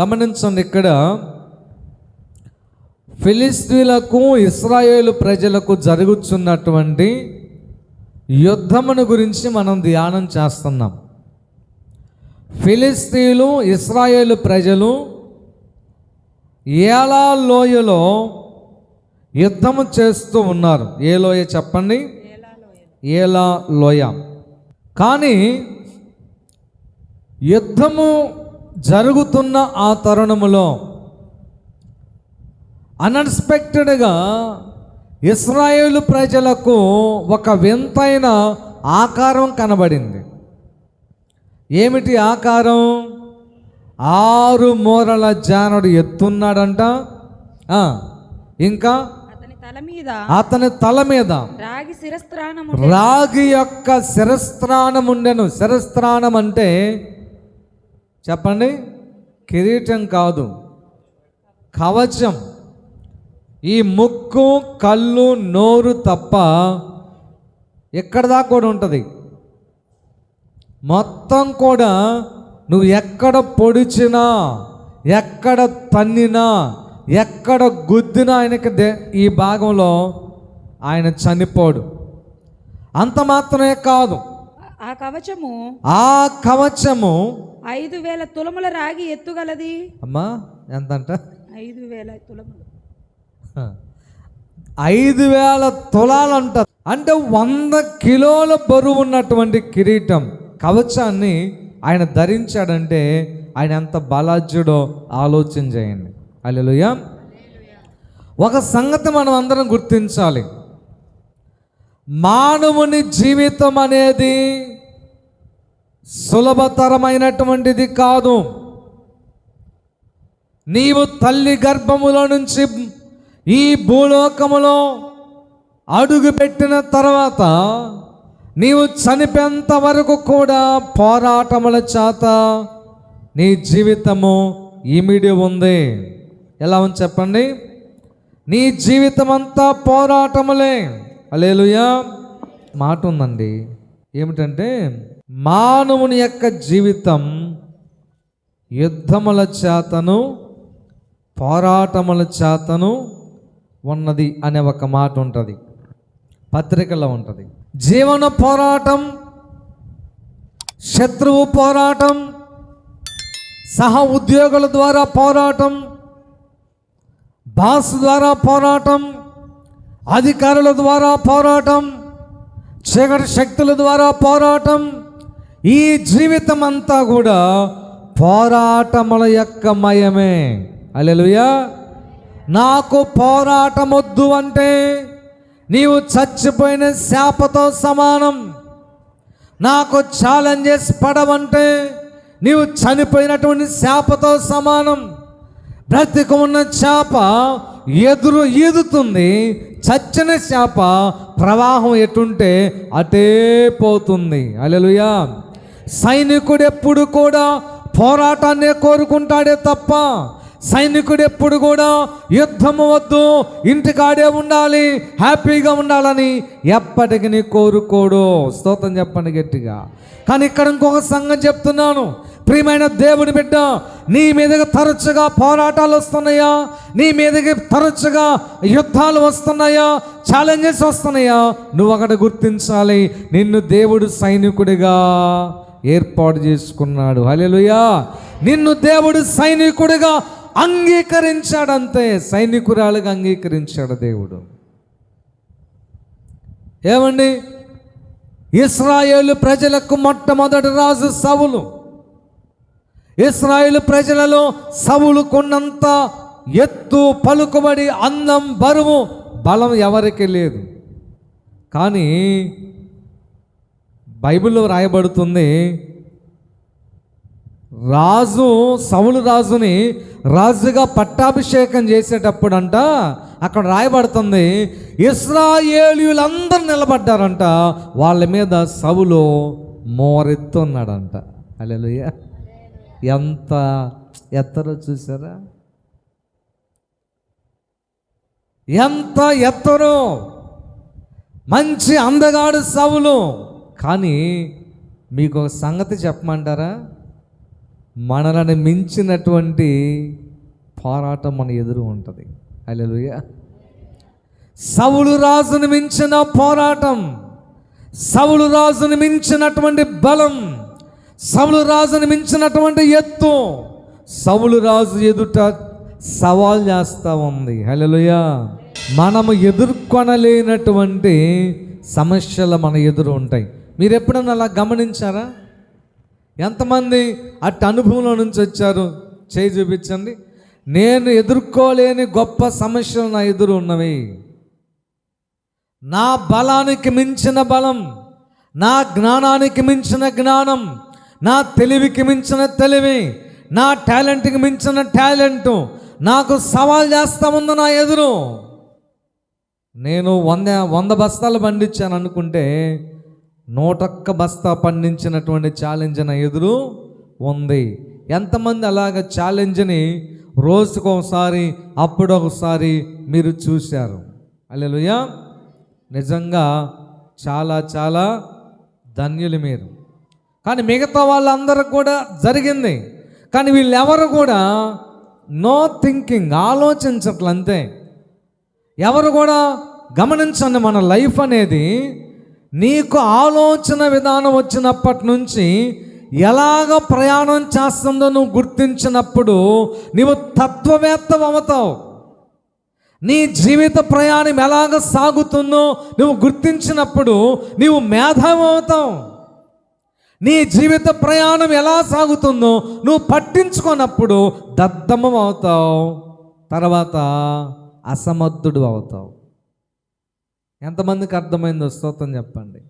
గమనించండి ఇక్కడ. ఫిలిస్తీన్లకు ఇస్రాయేలు ప్రజలకు జరుగుతున్నటువంటి యుద్ధమును గురించి మనం ధ్యానం చేస్తున్నాం. ఫిలిస్తీన్లు ఇస్రాయేలు ప్రజలు ఏలా లోయలో యుద్ధము చేస్తూ ఉన్నారు. ఏ లోయ చెప్పండి? ఏలా లోయ. కానీ యుద్ధము జరుగుతున్న ఆ తరుణములో అన్ఎక్స్పెక్టెడ్గా ఇస్రాయేలు ప్రజలకు ఒక వింతైన ఆకారం కనబడింది. ఏమిటి ఆకారం? ఆరు మూరల జానుడు ఎత్తున్నాడంట. ఇంకా? అతని తల మీద. అతని తల మీద. రాగి రాగి యొక్క శిరస్త్రాణం ఉండెను. శిరస్త్రాణం అంటే చెప్పండి? కిరీటం కాదు కవచం. ఈ ముక్కు కళ్ళు నోరు తప్ప ఎక్కడ దాకా కూడా ఉంటుంది. మొత్తం కూడా నువ్వు ఎక్కడ పొడిచినా ఎక్కడ తన్నినా ఎక్కడ గుద్దినా ఆయనకి దే ఈ భాగంలో ఆయన చనిపోడు. అంత మాత్రమే కాదు. ఆ కవచము ఆ కవచము ఐదు వేల తులముల రాగి ఎత్తుగలది? అమ్మా ఎంతంట? ఐదు వేల తులములు. ఐదు వేల తులాలంట. అంటే వంద కిలోల బరువు ఉన్నటువంటి కిరీటం. కవచాన్ని ఆయన ధరించాడంటే ఆయన ఎంత బలాజ్యుడో ఆలోచన చేయండి. అల్లెలుయ ఒక సంగతి మనం అందరం గుర్తించాలి. మానవుని జీవితం అనేది సులభతరమైనటువంటిది కాదు. నీవు తల్లి గర్భములో నుంచి ఈ భూలోకములో అడుగుపెట్టిన తర్వాత నీవు చనిపోయేంత వరకు కూడా పోరాటముల చేత నీ జీవితము ఇమిడి ఉంది. ఎలా ఉంది చెప్పండి? నీ జీవితం అంతా పోరాటములే. అలేలుయా మాట ఉందండి ఏమిటంటే మానవుని యొక్క జీవితం యుద్ధముల చేతను పోరాటముల చేతను ఉన్నది అనే ఒక మాట ఉంటుంది పత్రికలో ఉంటుంది. జీవన పోరాటం శత్రువు పోరాటం సహ ఉద్యోగుల ద్వారా పోరాటం బాస్ ద్వారా పోరాటం అధికారుల ద్వారా పోరాటం చీకటి శక్తుల ద్వారా పోరాటం ఈ జీవితం అంతా కూడా పోరాటముల యొక్క మయమే. అలెలుయా నాకు పోరాటం వద్దు అంటే నీవు చచ్చిపోయిన శాపతో సమానం. నాకు ఛాలెంజెస్ పడవంటే నీవు చనిపోయినటువంటి శాపతో సమానం. బ్రతికు ఉన్న చేప ఎదురు ఈదుతుంది చచ్చిన చేప ప్రవాహం ఎటుంటే అటే పోతుంది. అలెలుయా సైనికుడు ఎప్పుడు కూడా పోరాటాన్నే కోరుకుంటాడే తప్ప సైనికుడు ఎప్పుడు కూడా యుద్ధము వద్దు ఇంటికాడే ఉండాలి హ్యాపీగా ఉండాలని ఎప్పటికీ కోరుకోడు. స్తోత్రం చెప్పండి గట్టిగా. కానీ ఇక్కడ ఇంకొక సంఘం చెప్తున్నాను. ప్రియమైన దేవుని బిడ్డ నీ మీదకి తరచుగా పోరాటాలు వస్తున్నాయా? నీ మీదకి తరచుగా యుద్ధాలు వస్తున్నాయా? ఛాలెంజెస్ వస్తున్నాయా? నువ్వు అక్కడ గుర్తించాలి నిన్ను దేవుడు సైనికుడిగా ఏర్పాటు చేసుకున్నాడు. హల్లెలూయా! నిన్ను దేవుడు సైనికుడిగా అంగీకరించాడంతే. సైనికురాలుగా అంగీకరించాడు దేవుడు. ఏమండి? ఇస్రాయేలు ప్రజలకు మొట్టమొదటి రాజు సవులు ఇస్రాయేలు ప్రజలలో సవులు కొన్నంత ఎత్తు పలుకుబడి అందం బరువు బలం ఎవరికి లేదు. కానీ బైబిల్లో రాయబడుతుంది రాజు సౌలు రాజుని రాజుగా పట్టాభిషేకం చేసేటప్పుడంట అక్కడ రాయబడుతుంది ఇస్రాయేలీలందరూ నిలబడ్డారంట వాళ్ళ మీద సవులు మోరెత్తున్నాడంట. అలెలుయ్య ఎంత ఎత్తరో చూసారా? ఎంత ఎత్తరో. మంచి అందగాడు సవులు కానీ మీకు ఒక సంగతి చెప్పమంటారా? మనలను మించినటువంటి పోరాటం మన ఎదురు ఉంటుంది. హల్లెలూయా. సవులు రాజును మించిన పోరాటం సవులు రాజును మించినటువంటి బలం సవులు రాజును మించినటువంటి ఎత్తు సవులు రాజు ఎదుట సవాల్ చేస్తూ ఉంది. హలోయ మనము ఎదుర్కొనలేనటువంటి సమస్యలు మన ఎదురు ఉంటాయి. మీరు ఎప్పుడన్నా అలా గమనించారా? ఎంతమంది అట్టి అనుభవంలో నుంచి వచ్చారు చేయి చూపించండి. నేను ఎదుర్కోలేని గొప్ప సమస్యలు నా ఎదురు ఉన్నవి. నా బలానికి మించిన బలం నా జ్ఞానానికి మించిన జ్ఞానం నా తెలివికి మించిన తెలివి నా టాలెంట్కి మించిన టాలెంట్ నాకు సవాల్ చేస్తా ఉంది నా ఎదురు. నేను వంద వంద బస్తాలు పండించాను అనుకుంటే నూటొక్క బస్తా పండించినటువంటి ఛాలెంజ్ అని ఎదురు ఉంది. ఎంతమంది అలాగ ఛాలెంజ్ని రోజుకోసారి అప్పుడొకసారి మీరు చూశారు. అల్లెలుయ నిజంగా చాలా చాలా ధన్యులు మీరు. కానీ మిగతా వాళ్ళందరూ కూడా జరిగింది. కానీ వీళ్ళెవరు కూడా నో థింకింగ్ ఆలోచించట్లంతే. ఎవరు కూడా గమనించండి మన లైఫ్ అనేది నీకు ఆలోచన విధానం వచ్చినప్పటి నుంచి ఎలాగ ప్రయాణం చేస్తుందో నువ్వు గుర్తించినప్పుడు నీవు తత్వవేత్త అవుతావు. నీ జీవిత ప్రయాణం ఎలాగ సాగుతుందో నువ్వు గుర్తించినప్పుడు నీవు మేధావి అవుతావు. నీ జీవిత ప్రయాణం ఎలా సాగుతుందో నువ్వు పట్టించుకున్నప్పుడు దద్దమం అవుతావు. తర్వాత అసమర్థుడు అవుతావు. ఎంతమందికి అర్థమైందో స్తోత్రం చెప్పండి.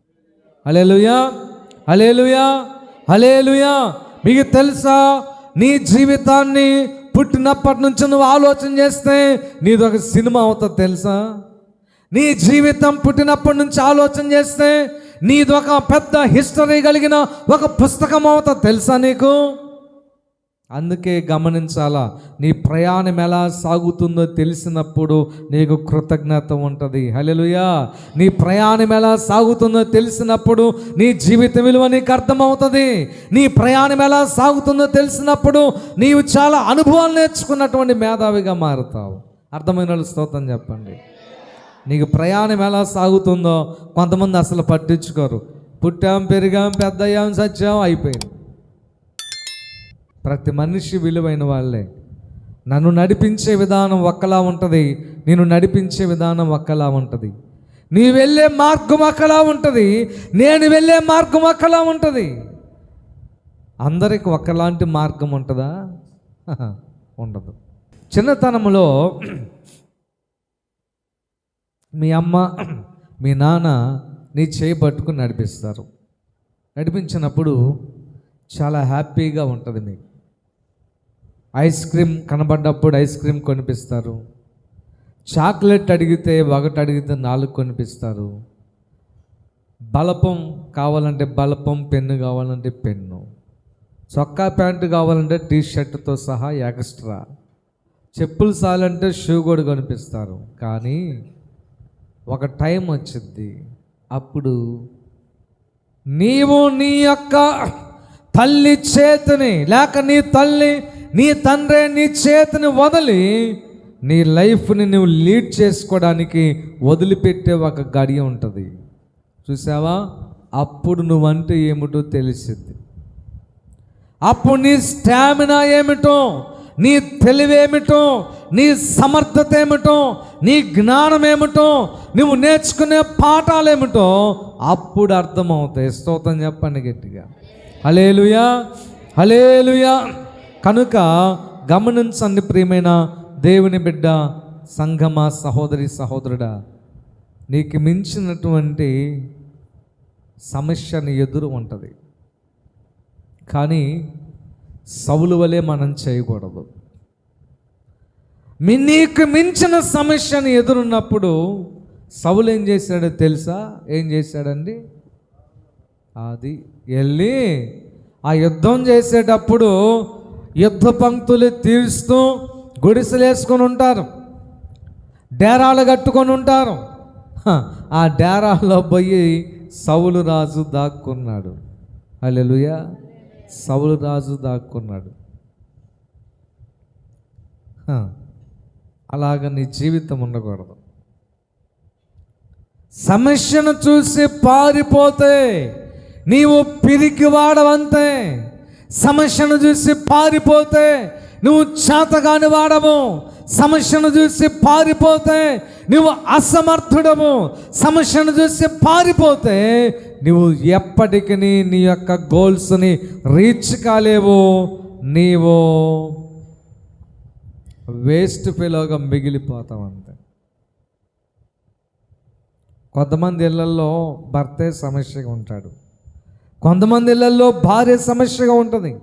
అలేలుయా అలేలుయా అలేలుయా మీకు తెలుసా? నీ జీవితాన్ని పుట్టినప్పటి నుంచి నువ్వు ఆలోచన చేస్తే నీది ఒక సినిమా అవుతుంది తెలుసా? నీ జీవితం పుట్టినప్పటి నుంచి ఆలోచన చేస్తే నీది ఒక పెద్ద హిస్టరీ కలిగిన ఒక పుస్తకం అవుతుంది తెలుసా నీకు? అందుకే గమనించాలా నీ ప్రయాణం ఎలా సాగుతుందో తెలిసినప్పుడు నీకు కృతజ్ఞత ఉంటుంది. హలెలుయా నీ ప్రయాణం ఎలా సాగుతుందో తెలిసినప్పుడు నీ జీవిత విలువ నీకు అర్థమవుతుంది. నీ ప్రయాణం ఎలా సాగుతుందో తెలిసినప్పుడు నీవు చాలా అనుభవాలు నేర్చుకున్నటువంటి మేధావిగా మారుతావు. అర్థమైన వాళ్ళు స్తోత్రం చెప్పండి. నీకు ప్రయాణం ఎలా సాగుతుందో కొంతమంది అసలు పట్టించుకోరు. పుట్టాం పెరిగాం పెద్దయ్యాం సత్యాం అయిపోయింది. ప్రతి మనిషి విలువైన వాళ్ళే. నన్ను నడిపించే విధానం ఒక్కలా ఉంటుంది నేను నడిపించే విధానం ఒక్కలా ఉంటుంది. నీ వెళ్ళే మార్గం ఒక్కలా ఉంటుంది నేను వెళ్ళే మార్గం ఒక్కలా ఉంటుంది. అందరికి ఒకలాంటి మార్గం ఉంటుందా? ఉండదు. చిన్నతనంలో మీ అమ్మ మీ నాన్న నీ చేయి పట్టుకుని నడిపిస్తారు. నడిపించినప్పుడు చాలా హ్యాపీగా ఉంటుంది మీకు. ఐస్ క్రీమ్ కనబడ్డప్పుడు ఐస్ క్రీమ్ కొనిపిస్తారు. చాక్లెట్ అడిగితే ఒకటి అడిగితే నాలుగు కొనిపిస్తారు. బలపం కావాలంటే బలపం పెన్ను కావాలంటే పెన్ను. చొక్కా ప్యాంటు కావాలంటే టీ షర్ట్తో సహా ఎక్స్ట్రా. చెప్పులు చాలంటే షూ కూడా కనిపిస్తారు. కానీ ఒక టైం వచ్చింది అప్పుడు నీవు నీ యొక్క తల్లి చేతిని లేక నీ తల్లి నీ తండ్రి నీ చేతిని వదిలి నీ లైఫ్ని నువ్వు లీడ్ చేసుకోవడానికి వదిలిపెట్టే ఒక గడియ ఉంటుంది. చూసావా? అప్పుడు నువ్వంటే ఏమిటో తెలిసింది. అప్పుడు నీ స్టామినా ఏమిటో నీ తెలివేమిటో నీ సమర్థత ఏమిటో నీ జ్ఞానం ఏమిటో నువ్వు నేర్చుకునే పాఠాలు ఏమిటో అప్పుడు అర్థమవుతాయి. స్తోత్రం చెప్పండి గట్టిగా. హలేలుయా హలేలుయా కనుక గమనించండి ప్రియమైన దేవుని బిడ్డ సంగమ సహోదరి సహోదరుడా నీకు మించినటువంటి సమస్యని ఎదురు ఉంటుంది. కానీ సవులు వలె మనం చేయకూడదు. మీ నీకు మించిన సమస్యను ఎదురున్నప్పుడు సవులు ఏం చేశాడో తెలుసా? ఏం చేశాడండి? అది వెళ్ళి ఆ యుద్ధం చేసేటప్పుడు యుద్ధ పంక్తులు తీరుస్తూ గుడిసెలేసుకొని ఉంటారు. డేరాలు కట్టుకొని ఉంటారు. ఆ డేరాలో పోయి సౌలు రాజు దాక్కున్నాడు. అల్లెలుయ సౌలు రాజు దాక్కున్నాడు. అలాగ నీ జీవితం ఉండకూడదు. సమస్యను చూసి పారిపోతే నీవు పిరికివాడవంతే. సమస్యను చూసి పారిపోతే నువ్వు చేతగాని వాడము. సమస్యను చూసి పారిపోతే నువ్వు అసమర్థుడము. సమస్యను చూసి పారిపోతే నువ్వు ఎప్పటికీ నీ యొక్క గోల్స్ని రీచ్ కాలేవు. నీవు వేస్ట్ ఫెలోగా మిగిలిపోతావు అంతే. కొంతమంది ఇళ్ళలో భర్తే సమస్యగా ఉంటాడు. కొంతమంది ఇళ్ళలో భార్య సమస్యగా ఉంటుంది.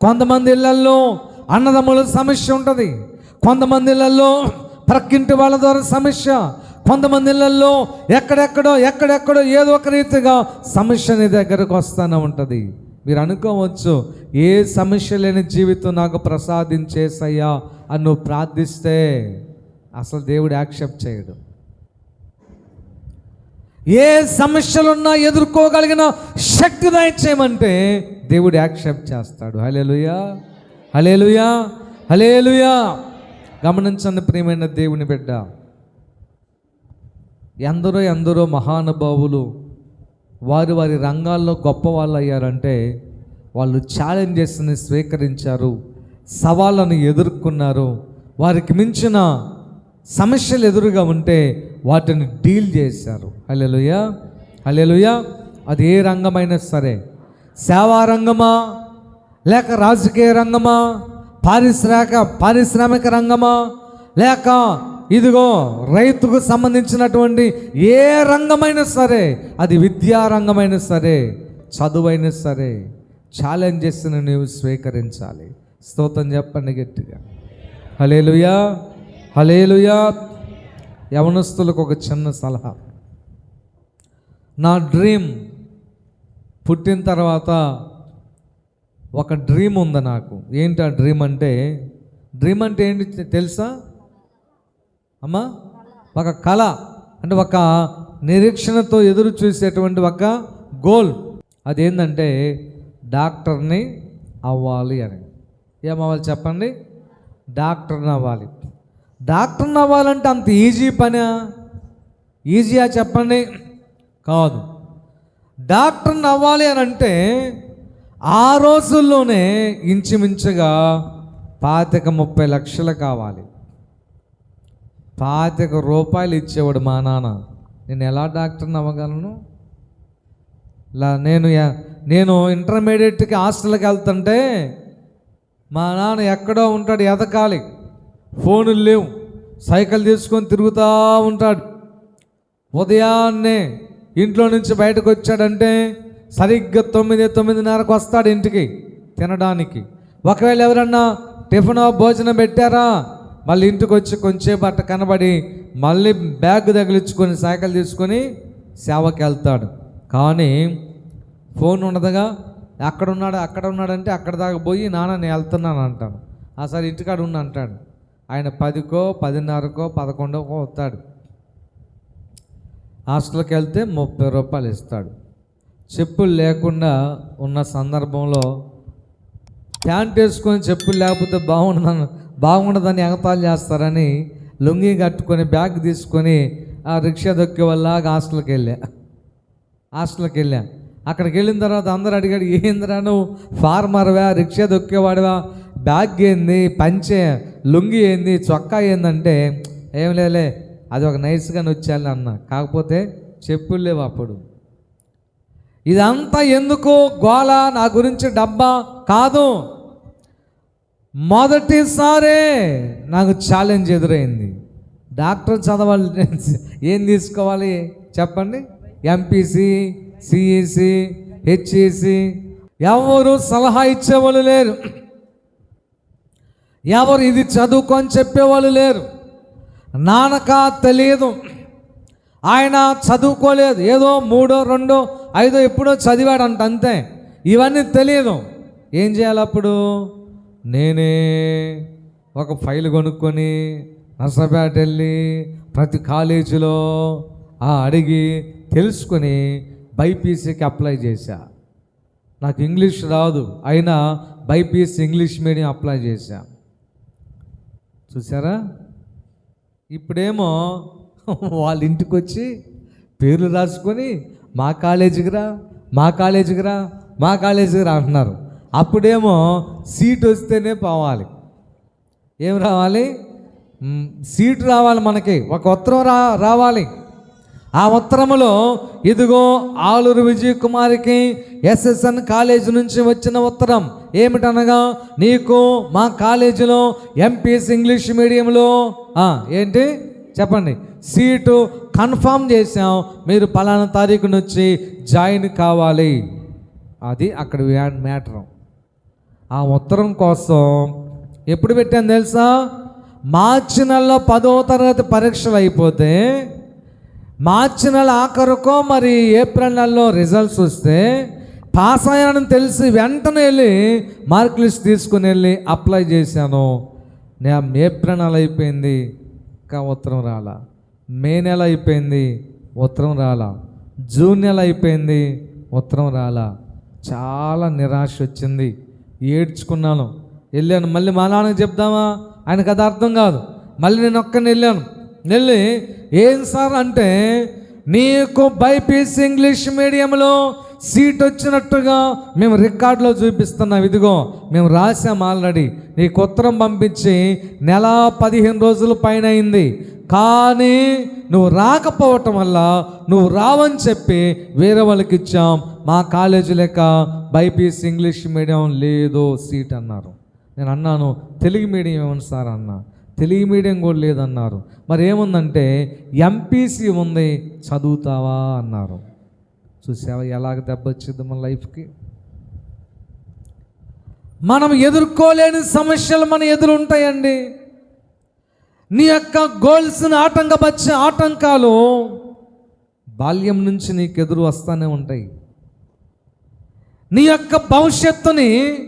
కొంతమంది ఇళ్ళలో అన్నదమ్ముల సమస్య ఉంటుంది. కొంతమంది ఇళ్ళలో ప్రక్కింటి వాళ్ళ ద్వారా సమస్య. కొంతమంది ఇళ్ళలో ఎక్కడెక్కడో ఎక్కడెక్కడో ఏదో ఒక రీతిగా సమస్య నీ దగ్గరకు వస్తూనే ఉంటుంది. మీరు అనుకోవచ్చు ఏ సమస్య లేని జీవితం నాకు ప్రసాదించేసయ్యా అని నువ్వు ప్రార్థిస్తే అసలు దేవుడు యాక్సెప్ట్ చేయడు. ఏ సమస్యలున్నా ఎదుర్కోగలిగిన శక్తి దయచేయమంటే దేవుడు యాక్సెప్ట్ చేస్తాడు. హలేలుయా హలేలుయా హలేలుయా గమనించండి ప్రియమైన దేవుని బిడ్డ. ఎందరో ఎందరో మహానుభావులు వారి వారి రంగాల్లో గొప్ప వాళ్ళు అయ్యారంటే వాళ్ళు ఛాలెంజెస్ని స్వీకరించారు సవాళ్ళను ఎదుర్కొన్నారు వారికి మించిన సమస్యలు ఎదురుగా ఉంటే వాటిని డీల్ చేశారు. హల్లెలూయా హల్లెలూయా. అది ఏ రంగమైనా సరే. సేవా రంగమా? లేక రాజకీయ రంగమా? పారిశ్రామిక పారిశ్రామిక రంగమా? లేక ఇదిగో రైతుకు సంబంధించినటువంటి ఏ రంగమైనా సరే అది విద్యా రంగమైనా సరే చదువైనా సరే ఛాలెంజెస్ని నీవు స్వీకరించాలి. స్తోత్రం చెప్పండి గట్టిగా. హలేలుయా హలేలుయా యవనస్తులకు ఒక చిన్న సలహా. నా డ్రీమ్ పుట్టిన తర్వాత ఒక డ్రీమ్ ఉంది నాకు. ఏంటి ఆ డ్రీమ్ అంటే డ్రీమ్ అంటే ఏంటి తెలుసా? అమ్మా ఒక కళ. అంటే ఒక నిరీక్షణతో ఎదురు చూసేటువంటి ఒక గోల్. అదేంటంటే డాక్టర్ని అవ్వాలి అని. ఏమవ్వాలి చెప్పండి? డాక్టర్ని అవ్వాలి. డాక్టర్ని అవ్వాలంటే అంత ఈజీ పనా. ఈజీయా చెప్పండి. కాదు. డాక్టర్ని అవ్వాలి అని అంటే ఆ రోజుల్లోనే ఇంచుమించుగా పాతిక ముప్పై లక్షలు కావాలి. పాతిక రూపాయలు ఇచ్చేవాడు మా నాన్న. నేను ఎలా డాక్టర్ని అవ్వగలను లా నేను నేను ఇంటర్మీడియట్కి హాస్టల్కి వెళ్తుంటే మా నాన్న ఎక్కడో ఉంటాడు ఎదకాలి. ఫోనులు లేవు. సైకిల్ తీసుకొని తిరుగుతూ ఉంటాడు. ఉదయాన్నే ఇంట్లో నుంచి బయటకు వచ్చాడంటే సరిగ్గా తొమ్మిది తొమ్మిదిన్నరకు వస్తాడు ఇంటికి తినడానికి. ఒకవేళ ఎవరన్నా టిఫిన్ భోజనం పెట్టారా? మళ్ళీ ఇంటికి వచ్చి కొంచెంసేపు అట్ట కనబడి మళ్ళీ బ్యాగ్ తగిలించుకొని సైకిల్ తీసుకొని సేవకి వెళ్తాడు కానీ ఫోన్ ఉండదుగా. అక్కడ ఉన్నాడు అక్కడ ఉన్నాడంటే అక్కడ దాకా పోయి నాన్న నేను వెళ్తున్నాను అంటాను. ఆ సార్ ఇంటికాడ ఉన్న అంటాడు. ఆయన పదికో పదిన్నరకో పదకొండుకో వస్తాడు. హాస్టల్కి వెళ్తే ముప్పై రూపాయలు ఇస్తాడు. చెప్పులు లేకుండా ఉన్న సందర్భంలో ప్యాంట్ వేసుకొని చెప్పులు లేకపోతే బాగుండదని బాగుండదని ఎగతాలు చేస్తారని లుంగి కట్టుకొని బ్యాగ్ తీసుకొని ఆ రిక్షా దొక్కే వల్ల హాస్టల్కి వెళ్ళా హాస్టల్కి వెళ్ళా అక్కడికి వెళ్ళిన తర్వాత అందరూ అడిగాడు ఏందిరా నువ్వు? ఫార్మర్వా? రిక్షా దొక్కేవాడివా? బ్యాగ్ ఏంది పంచే లుంగి ఏంది చొక్కా ఏందంటే ఏం లేలే అది ఒక నైస్గా నొచ్చాలి అన్న కాకపోతే చెప్పులు లేవు అప్పుడు. ఇదంతా ఎందుకు గోళ నా గురించి డబ్బా కాదు. మొదటిసారే నాకు ఛాలెంజ్ ఎదురైంది. డాక్టర్ చదవాలి ఏం తీసుకోవాలి చెప్పండి? ఎంపీసీ సిఈసి హెచ్ఈసి ఎవరు సలహా ఇచ్చేవాళ్ళు లేరు. ఎవరు ఇది చదువుకొని చెప్పేవాళ్ళు లేరు. నానక తెలియదు. ఆయన చదువుకోలేదు. ఏదో మూడో రెండో ఐదో ఎప్పుడో చదివాడంట అంతే. ఇవన్నీ తెలియదు. ఏం చేయాలి అప్పుడు? నేనే ఒక ఫైల్ కొనుక్కొని నర్సపేట వెళ్ళి ప్రతి కాలేజీలో ఆ అడిగి తెలుసుకొని బైపీసీకి అప్లై చేశా. నాకు ఇంగ్లీష్ రాదు. అయినా బైపీసీ ఇంగ్లీష్ మీడియం అప్లై చేశా. చూసారా ఇప్పుడేమో వాళ్ళ ఇంటికి వచ్చి పేర్లు రాసుకొని మా కాలేజీకి రా మా కాలేజీకి రా మా కాలేజీకి రా అంటున్నారు. అప్పుడేమో సీట్ వస్తేనే పోవాలి. ఏం రావాలి? సీటు రావాలి మనకి. ఒక ఉత్తరం రా రావాలి. ఆ ఉత్తరములో ఇదిగో ఆలూరు విజయ్ కుమార్కి ఎస్ఎస్ఎన్ కాలేజీ నుంచి వచ్చిన ఉత్తరం ఏమిటనగా నీకు మా కాలేజీలో ఎంపీఎస్ ఇంగ్లీష్ మీడియంలో ఏంటి? చెప్పండి. సీటు కన్ఫామ్ చేసాం మీరు పలానా తారీఖు నుంచి జాయిన్ కావాలి. అది అక్కడ మ్యాటర్. ఆ ఉత్తరం కోసం ఎప్పుడు పెట్టాను తెలుసా? మార్చి నెలలో పదో తరగతి పరీక్షలు అయిపోతే మార్చి నెల ఆఖరుకో మరి ఏప్రిల్ నెలలో రిజల్ట్స్ వస్తే పాస్ అయ్యానని తెలిసి వెంటనే వెళ్ళి మార్క్ లిస్ట్ తీసుకుని వెళ్ళి అప్లై చేశాను. నేను ఏప్రిల్ నెల అయిపోయింది. ఇంకా ఉత్తరం రాలా. మే నెల అయిపోయింది. ఉత్తరం రాలా. జూన్ నెల అయిపోయింది. ఉత్తరం రాలా. చాలా నిరాశ వచ్చింది. ఏడ్చుకున్నాను. వెళ్ళాను. మళ్ళీ మా నాన్నకి చెప్దామా? ఆయనకు అది అర్థం కాదు. మళ్ళీ నేను ఒక్కని వెళ్ళాను. వెళ్ళి ఏం సార్ అంటే నీకు బైపీసీ ఇంగ్లీష్ మీడియంలో సీట్ వచ్చినట్టుగా మేము రికార్డులో చూపిస్తున్నాం. ఇదిగో మేము రాసాం ఆల్రెడీ. నీకు ఉత్తరం పంపించి నెల పదిహేను రోజుల పైన అయింది. కానీ నువ్వు రాకపోవటం వల్ల నువ్వు రావని చెప్పి వేరే వాళ్ళకి ఇచ్చాం. మా కాలేజీ లెక్క బైపీసీ ఇంగ్లీష్ మీడియం లేదు సీట్ అన్నారు. నేను అన్నాను తెలుగు మీడియం ఏమన్నా సార్ అన్నా. తెలుగు మీడియం కూడా లేదన్నారు. మరి ఏముందంటే ఎంపీసీ ఉంది చదువుతావా అన్నారు. చూసావా ఎలాగ దెబ్బ వచ్చింది మన లైఫ్కి? మనం ఎదుర్కోలేని సమస్యలు మన ఎదురు ఉంటాయండి. నీ యొక్క గోల్స్ని ఆటంకపరిచే ఆటంకాలు బాల్యం నుంచి నీకు ఎదురు వస్తూనే ఉంటాయి. నీ యొక్క భవిష్యత్తుని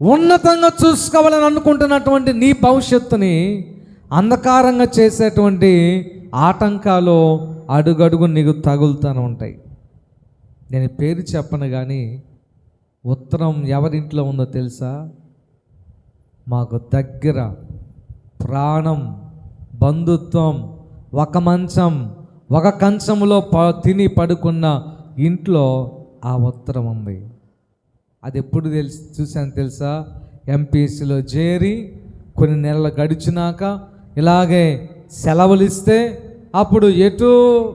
ఉన్నతంగా చూసుకోవాలని అనుకుంటున్నటువంటి నీ భవిష్యత్తుని అంధకారంగా చేసేటువంటి ఆటంకాలు అడుగడుగు నీకు తగులుతూనే ఉంటాయి. నేను పేరు చెప్పను కానీ ఉత్తరం ఎవరింట్లో ఉందో తెలుసా? మాకు దగ్గర ప్రాణం బంధుత్వం ఒక మంచం ఒక కంచంలో ప తిని పడుకున్న ఇంట్లో ఆ ఉత్తరం ఉంది. అది ఎప్పుడు తెలిసి చూశాను తెలుసా? ఎంపీసీలో చేరి కొన్ని నెలలు గడిచినాక ఇలాగే సెలవులు ఇస్తే అప్పుడు ఎటు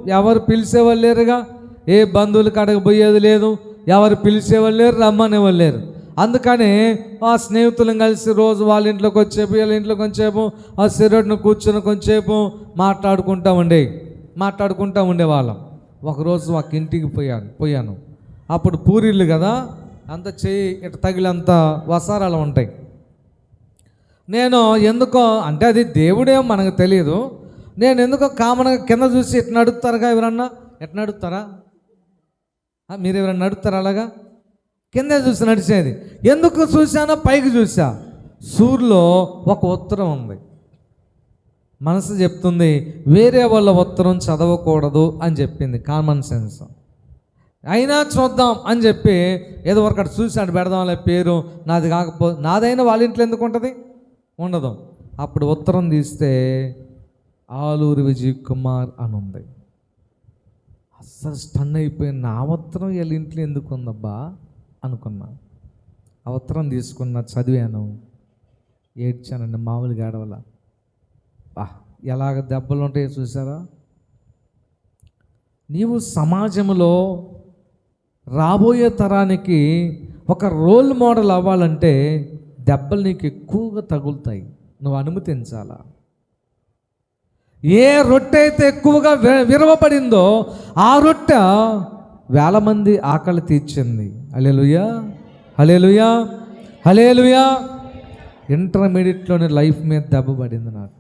ఎవరు పిలిచేవాళ్ళు లేరుగా? ఏ బంధువులు కడగబోయేది లేదు. ఎవరు పిలిచేవాళ్ళు లేరు రమ్మనేవాళ్ళు లేరు. అందుకని ఆ స్నేహితులను కలిసి రోజు వాళ్ళ ఇంట్లోకి వచ్చేపు వీళ్ళ ఇంట్లోకి వచ్చేపు ఆ సిరట్ను కూర్చొని కొంచెంసేపు మాట్లాడుకుంటా ఉండే మాట్లాడుకుంటా ఉండేవాళ్ళం ఒకరోజు ఒక ఇంటికి పోయాను పోయాను. అప్పుడు పూరీలు కదా? అంత చెయ్యి ఇట తగిలంత వసారాలు ఉంటాయి. నేను ఎందుకో అంటే అది దేవుడేమో మనకు తెలియదు నేను ఎందుకో కామన్గా కింద చూసి ఎట్లా నడుపుతారుగా ఎవరన్నా? ఎట్లా నడుపుతారా? మీరు ఎవరైనా నడుపుతారా అలాగా? కింద చూసి నడిచేది. ఎందుకు చూశానో పైకి చూసా సూర్లో ఒక ఉత్తరం ఉంది. మనసు చెప్తుంది వేరే వాళ్ళ ఉత్తరం చదవకూడదు అని చెప్పింది కామన్ సెన్స్. అయినా చూద్దాం అని చెప్పి ఏదో ఒకటి అక్కడ చూసాడు పెడదాంలే పేరు నాది కాకపో నాదైనా వాళ్ళ ఇంట్లో ఎందుకు ఉంటుంది? ఉండదు. అప్పుడు ఉత్తరం తీస్తే ఆలూరు విజయ్ కుమార్ అని ఉంది. అస్సలు స్టన్ అయిపోయి నా ఉత్తరం వీళ్ళ ఇంట్లో ఎందుకు ఉందబ్బా అనుకున్నా. ఆ ఉత్తరం తీసుకున్నా చదివాను. ఏడ్చానండి మామూలుగా ఏడవల. బా ఎలాగ దెబ్బలు ఉంటాయో చూసారా నీవు సమాజంలో రాబోయే తరానికి ఒక రోల్ మోడల్ అవ్వాలంటే దెబ్బలు నీకు ఎక్కువగా తగులుతాయి. నువ్వు అనుమతించాలా? ఏ రొట్టె అయితే ఎక్కువగా వి- విరవబడిందో ఆ రొట్టె వేల మంది ఆకలి తీర్చింది. అలేలుయా హలేలుయా హలేలుయా ఇంటర్మీడియట్లోని లైఫ్ మీద దెబ్బ పడింది నాకు.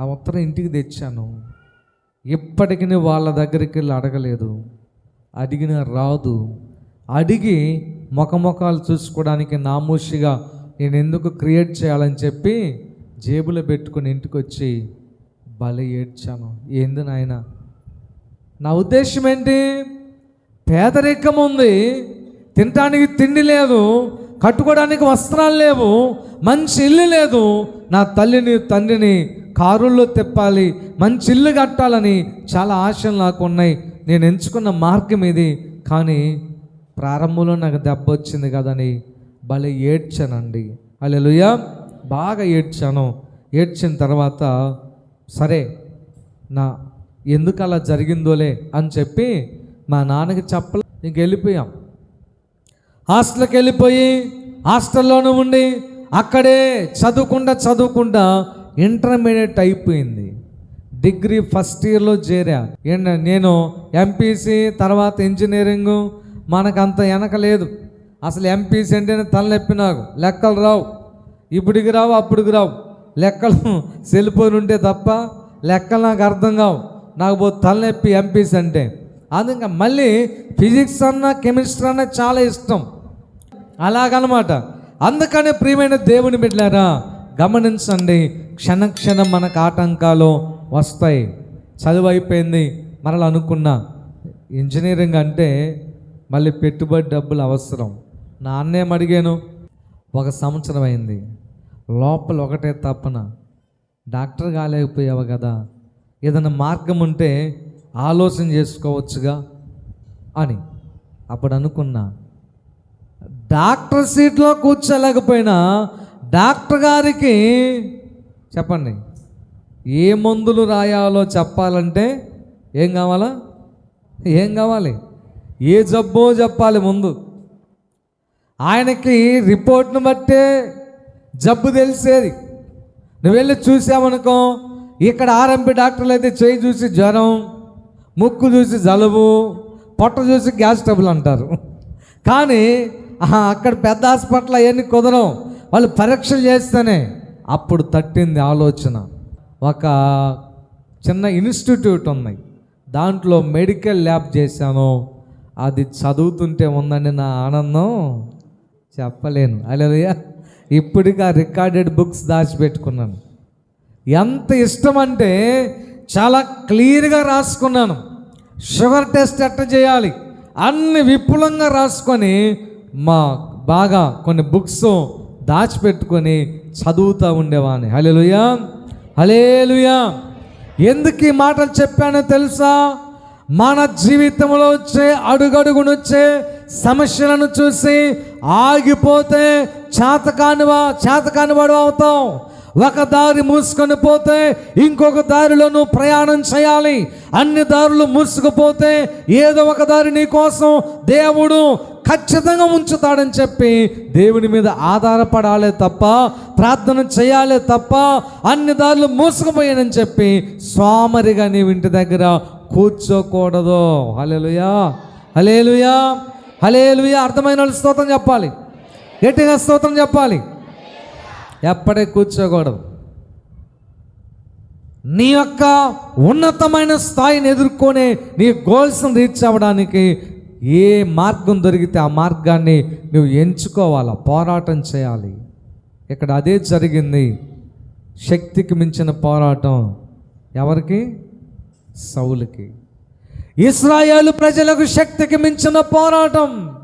ఆ ఉత్తరం ఇంటికి తెచ్చాను. ఇప్పటికి వాళ్ళ దగ్గరికి వెళ్ళి అడగలేదు. అడిగిన రాదు. అడిగి ముఖముఖాలు చూసుకోవడానికి నామూషిగా నేను ఎందుకు క్రియేట్ చేయాలని చెప్పి జేబులో పెట్టుకుని ఇంటికి వచ్చి భలే ఏడ్చాను. ఏంది నాయన? నా ఉద్దేశం ఏంటి పేదరికం ఉంది తినటానికి తిండి లేదు. కట్టుకోవడానికి వస్త్రాలు లేవు. మంచి ఇల్లు లేదు. నా తల్లిని తండ్రిని కారుల్లో తిప్పాలి. మంచి ఇల్లు కట్టాలని చాలా ఆశలు నాకు ఉన్నాయి నేను ఎంచుకున్న మార్గం ఇది. కానీ ప్రారంభంలో నాకు దెబ్బ వచ్చింది కదని భలే ఏడ్చానండి. అల్లెలుయ్య బాగా ఏడ్చాను. ఏడ్చిన తర్వాత సరే నా ఎందుకు అలా జరిగిందోలే అని చెప్పి మా నాన్నకి చెప్పలే ఇంక వెళ్ళిపోయాం. హాస్టల్కి వెళ్ళిపోయి హాస్టల్లోనే ఉండి అక్కడే చదువుకుండా చదువుకుండా ఇంటర్మీడియట్ అయిపోయింది. డిగ్రీ ఫస్ట్ ఇయర్లో చేరా. ఏంట? నేను ఎంపీసీ తర్వాత ఇంజనీరింగ్ మనకంత వెనక లేదు. అసలు ఎంపీసీ అంటేనే తలనొప్పి నాకు. లెక్కలు రావు. ఇప్పటికి రావు అప్పటికి రావు. లెక్కలు సెల్ఫోన్ ఉంటే తప్ప లెక్కలు నాకు అర్థం కావు. నాకు పో తలనొప్పి ఎంపీసీ అంటే. అందుకే మళ్ళీ ఫిజిక్స్ అన్న కెమిస్ట్రీ అన్న చాలా ఇష్టం. అలాగనమాట. అందుకనే ప్రియమైన దేవుని బిడ్డారా గమనించండి. క్షణక్షణం మనకు ఆటంకాలు వస్తాయి. చదువు అయిపోయింది. మరలా అనుకున్నా. ఇంజనీరింగ్ అంటే మళ్ళీ పెట్టుబడి డబ్బులు అవసరం. నాన్నేం అడిగాను ఒక సంవత్సరం అయింది. లోపల ఒకటే తప్పన డాక్టర్ కాలేకపోయావు కదా. ఏదైనా మార్గం ఉంటే ఆలోచన చేసుకోవచ్చుగా అని అప్పుడు అనుకున్నా. డాక్టర్ సీట్లో కూర్చోలేకపోయినా డాక్టర్ గారికి చెప్పండి. ఏ మందులు రాయాలో చెప్పాలంటే ఏం కావాలా? ఏం కావాలి? ఏ జబ్బో చెప్పాలి ముందు. ఆయనకి రిపోర్ట్ను బట్టే జబ్బు తెలిసేది. నువ్వు వెళ్ళి చూసామనుకో ఇక్కడ ఆర్ఎంపి డాక్టర్లు అయితే చేయి చూసి జ్వరం ముక్కు చూసి జలుబు పొట్ట చూసి గ్యాస్ ట్రబుల్ అంటారు. కానీ అక్కడ పెద్ద హాస్పిటల్ అవన్నీ కుదరం వాళ్ళు పరీక్షలు చేస్తేనే అప్పుడు తట్టింది ఆలోచన. ఒక చిన్న ఇన్స్టిట్యూట్ ఉంది. దాంట్లో మెడికల్ ల్యాబ్ చేశాను. అది చదువుతుంటే ఉందండి నా ఆనందం చెప్పలేను. అలా ఇప్పటికి ఆ రికార్డెడ్ బుక్స్ దాచిపెట్టుకున్నాను. ఎంత ఇష్టం అంటే చాలా క్లియర్గా రాసుకున్నాను. షుగర్ టెస్ట్ ఎట్ట చేయాలి? అన్ని విపులంగా రాసుకొని మా బాగా కొన్ని బుక్స్ దాచిపెట్టుకొని చదువుతూ ఉండేవాడిని హలో అలేలుయా ఎందుకు ఈ మాటలు చెప్పానో తెలుసా? మన జీవితంలో వచ్చే అడుగడుగునొచ్చే సమస్యలను చూసి ఆగిపోతే చేతకానివా చేతకానివాడు అవుతాం. ఒక దారి మూసుకొని పోతే ఇంకొక దారిలో నువ్వు ప్రయాణం చేయాలి. అన్ని దారులు మూసుకుపోతే ఏదో ఒక దారి నీ కోసం దేవుడు ఖచ్చితంగా ఉంచుతాడని చెప్పి దేవుని మీద ఆధారపడాలే తప్ప ప్రార్థన చేయాలే తప్ప అన్ని దారులు మూసుకుపోయానని చెప్పి స్వామరిగా నీవు ఇంటి దగ్గర కూర్చోకూడదు. హలేలుయా హలేలుయా హలేలుయా అర్థమైన వాళ్ళు స్తోత్రం చెప్పాలి. గట్టిగా స్తోత్రం చెప్పాలి. ఎప్పటికీ కూర్చోకూడదు. నీ యొక్క ఉన్నతమైన స్థాయిని ఎదుర్కొనే నీ గోల్స్ని రీచ్ అవ్వడానికి ఏ మార్గం దొరికితే ఆ మార్గాన్ని నువ్వు ఎంచుకోవాలా పోరాటం చేయాలి. ఇక్కడ అదే జరిగింది. శక్తికి మించిన పోరాటం ఎవరికి? సౌలుకి. ఇస్రాయేల్ ప్రజలకు శక్తికి మించిన పోరాటం.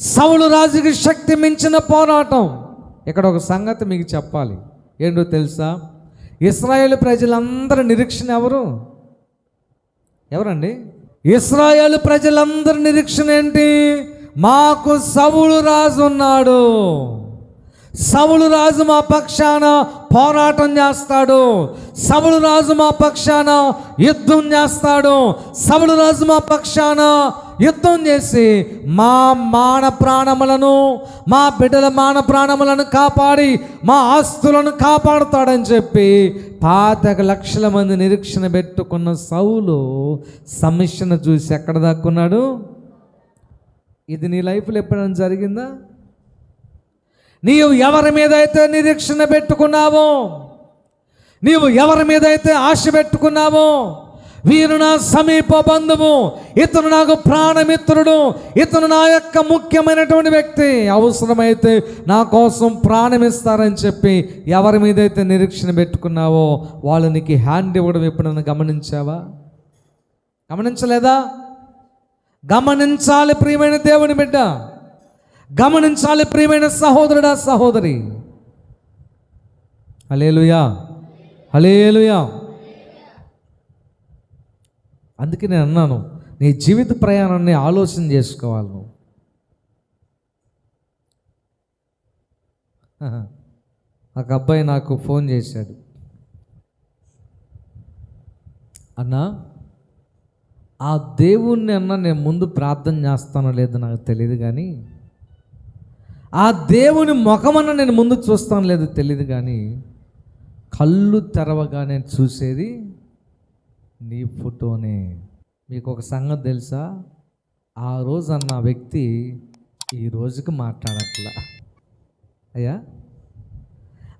సౌలు రాజుకి శక్తి మించిన పోరాటం. ఇక్కడ ఒక సంగతి మీకు చెప్పాలి. ఏంటో తెలుసా? ఇస్రాయేల్ ప్రజలందరి నిరీక్షణ ఎవరు? ఎవరండి? ఇస్రాయేల్ ప్రజలందరి నిరీక్షణ ఏంటి? మాకు సవులు రాజు ఉన్నాడు. సవులు రాజు మా పక్షాన పోరాటం చేస్తాడు. సవులు రాజు మా పక్షాన యుద్ధం చేస్తాడు. సవులు రాజు మా పక్షాన యుద్ధం చేసి మా మాన ప్రాణములను మా బిడ్డల మాన ప్రాణములను కాపాడి మా ఆస్తులను కాపాడుతాడని చెప్పి పాతక లక్షల మంది నిరీక్షణ పెట్టుకున్న సౌలు సమస్యను చూసి ఎక్కడ దాక్కున్నాడు? ఇది నీ లైఫ్లో ఎప్పుడైనా జరిగిందా? నీవు ఎవరి మీద అయితే నిరీక్షణ పెట్టుకున్నావో నీవు ఎవరి మీద అయితే ఆశ పెట్టుకున్నావో వీరు నా సమీప బంధువు ఇతను నాకు ప్రాణమిత్రుడు ఇతను నా యొక్క ముఖ్యమైనటువంటి వ్యక్తి. అవసరమైతే నా కోసం ప్రాణమిస్తారని చెప్పి ఎవరి మీదైతే నిరీక్షణ పెట్టుకున్నావో వాళ్ళు నీకు హ్యాండ్ ఇవ్వడం ఎప్పుడైనా గమనించావా? గమనించలేదా? గమనించాలి ప్రియమైన దేవుని బిడ్డ. గమనించాలి ప్రియమైన సహోదరుడా సహోదరి. హలేలుయా హలేలుయా అందుకే నేను అన్నాను నీ జీవిత ప్రయాణాన్ని ఆలోచన చేసుకోవాలి నువ్వు. ఒక అబ్బాయి నాకు ఫోన్ చేశాడు. అన్నా ఆ దేవుణ్ణి అన్న నేను ముందు ప్రార్థన చేస్తానో లేదో నాకు తెలియదు కానీ ఆ దేవుని ముఖమన్న నేను ముందు చూస్తాను లేదో తెలియదు కానీ కళ్ళు తెరవగా నేను చూసేది నీ ఫోటోనే. మీకు ఒక సంగతి తెలుసా? ఆ రోజు అన్న వ్యక్తి ఈ రోజుకి మాట్లాడట్లా. అయ్యా?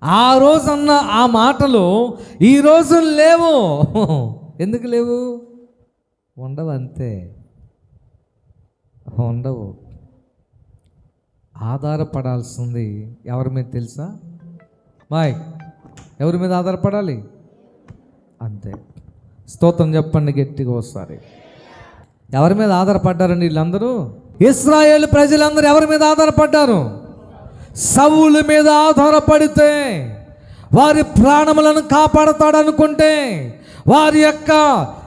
ఆ రోజు అన్న ఆ మాటలు ఈ రోజు లేవు. ఎందుకు లేవు? ఉండవు అంతే. ఉండవు. ఆధారపడాల్సింది ఎవరి మీద తెలుసా? బాయ్ ఎవరి మీద ఆధారపడాలి? అంతే. స్తోత్రం చెప్పండి గట్టిగా ఒకసారి. ఎవరి మీద ఆధారపడ్డారండి వీళ్ళందరూ? ఇస్రాయేల్ ప్రజలందరూ ఎవరి మీద ఆధారపడ్డారు? సవుల మీద ఆధారపడితే వారి ప్రాణములను కాపాడతాడు అనుకుంటే వారి యొక్క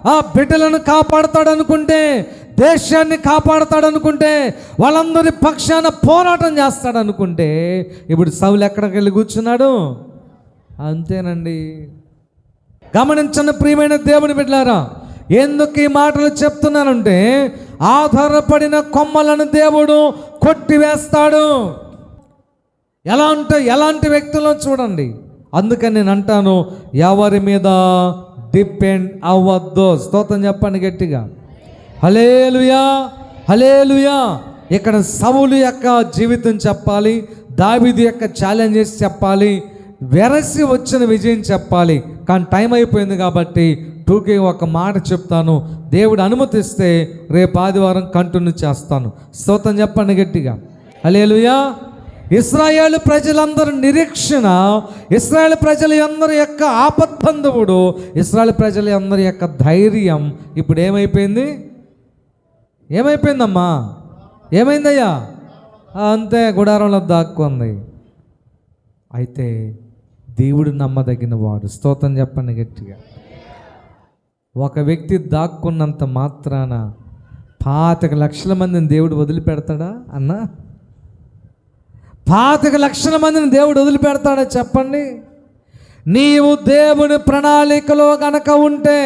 ఆ బిడ్డలను కాపాడతాడు అనుకుంటే దేశాన్ని కాపాడతాడు అనుకుంటే వాళ్ళందరి పక్షాన పోరాటం చేస్తాడు అనుకుంటే ఇప్పుడు సవులు ఎక్కడికి వెళ్ళి కూర్చున్నాడు? అంతేనండి. గమనించండి ప్రియమైన దేవుని పెట్టారా ఎందుకు ఈ మాటలు చెప్తున్నానంటే ఆధారపడిన కొమ్మలను దేవుడు కొట్టివేస్తాడు. ఎలా అంటే ఎలాంటి వ్యక్తులను చూడండి. అందుకని నేను అంటాను ఎవరి మీద డిపెండ్ అవ్వద్దు. స్తోత్రం చెప్పండి గట్టిగా. హలేలుయా హలేలుయా ఇక్కడ సవులు యొక్క జీవితం చెప్పాలి దావిది యొక్క ఛాలెంజెస్ చెప్పాలి వెరసి వచ్చిన విజయం చెప్పాలి. కానీ టైం అయిపోయింది కాబట్టి టూకే ఒక మాట చెప్తాను. దేవుడు అనుమతిస్తే రేపు ఆదివారం కంటిన్యూ చేస్తాను. స్తోత్రం చెప్పండి గట్టిగా. అలేలుయా ఇస్రాయేల్ ప్రజలందరి నిరీక్షణ ఇస్రాయేల్ ప్రజల అందరి యొక్క ఆపద్బంధువుడు ఇస్రాయేల్ ప్రజల అందరి యొక్క ధైర్యం ఇప్పుడు ఏమైపోయింది? ఏమైపోయిందమ్మా? ఏమైందయ్యా? అంతే గుడారంలో దాక్కుంది. అయితే దేవుడు నమ్మదగిన వాడు. స్తోత్రం చెప్పండి గట్టిగా. ఒక వ్యక్తి దాక్కున్నంత మాత్రాన పాతిక లక్షల మందిని దేవుడు వదిలిపెడతాడా అన్నా? పాతిక లక్షల మందిని దేవుడు వదిలిపెడతాడా చెప్పండి? నీవు దేవుని ప్రణాళికలో గనక ఉంటే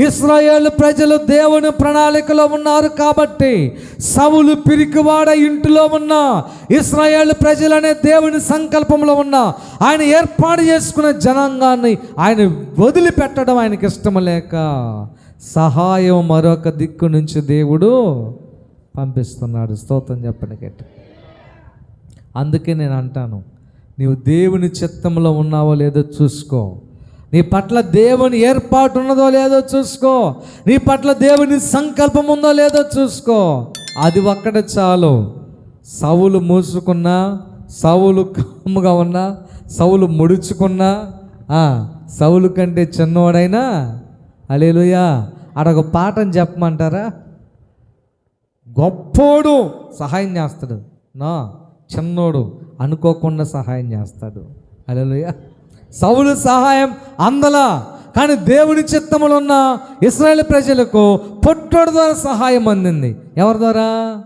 ఇస్రాయేల్ ప్రజలు దేవుని ప్రణాళికలో ఉన్నారు కాబట్టి సవులు పిరికివాడ ఇంటిలో ఉన్న ఇస్రాయేల్ ప్రజలనే దేవుని సంకల్పంలో ఉన్న ఆయన ఏర్పాటు చేసుకున్న జనాంగాన్ని ఆయన వదిలిపెట్టడం ఆయనకి ఇష్టం లేక సహాయం మరొక దిక్కు నుంచి దేవుడు పంపిస్తున్నాడు. స్తోత్రం చెప్పండి గట్టి. అందుకే నేను అంటాను నీవు దేవుని చిత్తంలో ఉన్నావో లేదో చూసుకో. నీ పట్ల దేవుని ఏర్పాటు ఉన్నదో లేదో చూసుకో. నీ పట్ల దేవుని సంకల్పం ఉందో లేదో చూసుకో. అది ఒక్కడ చాలు. సవులు మూసుకున్నా సవులు కమ్ముగా ఉన్నా సవులు ముడుచుకున్నా సవులు కంటే చిన్నవాడైనా అలేలుయా అడొక పాఠం చెప్పమంటారా? గొప్పోడు సహాయం చేస్తాడు. నా చిన్నోడు అనుకోకుండా సహాయం చేస్తాడు. అలేలుయా సౌలు సహాయం అందలా కానీ దేవుని చిత్తములో ఉన్న ఇస్రాయేల్ ప్రజలకు పొట్టోడు ద్వారా సహాయం అందింది. ఎవరి ద్వారా?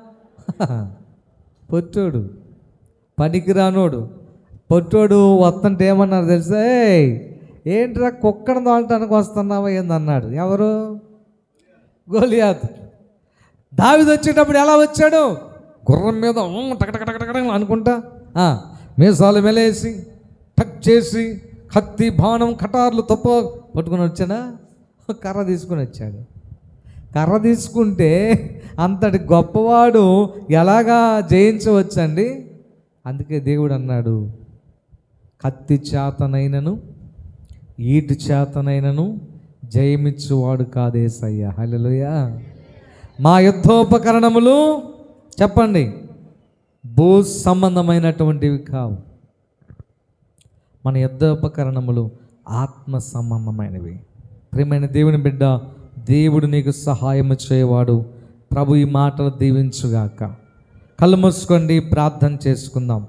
పొట్టోడు. పనికిరానోడు. పొట్టోడు వస్తుంటే ఏమన్నారు తెలుసా? ఏంట్రా కుక్కను దాల్టానికి వస్తున్నావా ఏందన్నాడు. ఎవరు? గోలియాత్. దావిది వచ్చేటప్పుడు ఎలా వచ్చాడు? గుర్రం మీద ఊ, టక టక టక టక అనుకుంటా. మీసాలు మెలేసి టక్ చేసి కత్తి బాణం కటార్లు తప్ప పట్టుకుని వచ్చానా? కర్ర తీసుకుని వచ్చాడు. కర్ర తీసుకుంటే అంతటి గొప్పవాడు ఎలాగా జయించవచ్చండి? అందుకే దేవుడు అన్నాడు కత్తి చేతనైనను ఈటు చేతనైనను జయమిచ్చువాడు కాదేసయ్య హల్లెలూయా. మా యుద్ధోపకరణములు చెప్పండి భూ సంబంధమైనటువంటివి కావు. మన యుద్ధోపకరణములు ఆత్మ సంబంధమైనవి ప్రియమైన దేవుని బిడ్డ దేవుడు నీకు సహాయము చేయవాడు. ప్రభు ఈ మాటలు దీవించుగాక. కళ్ళు మూసుకోండి ప్రార్థన చేసుకుందాం.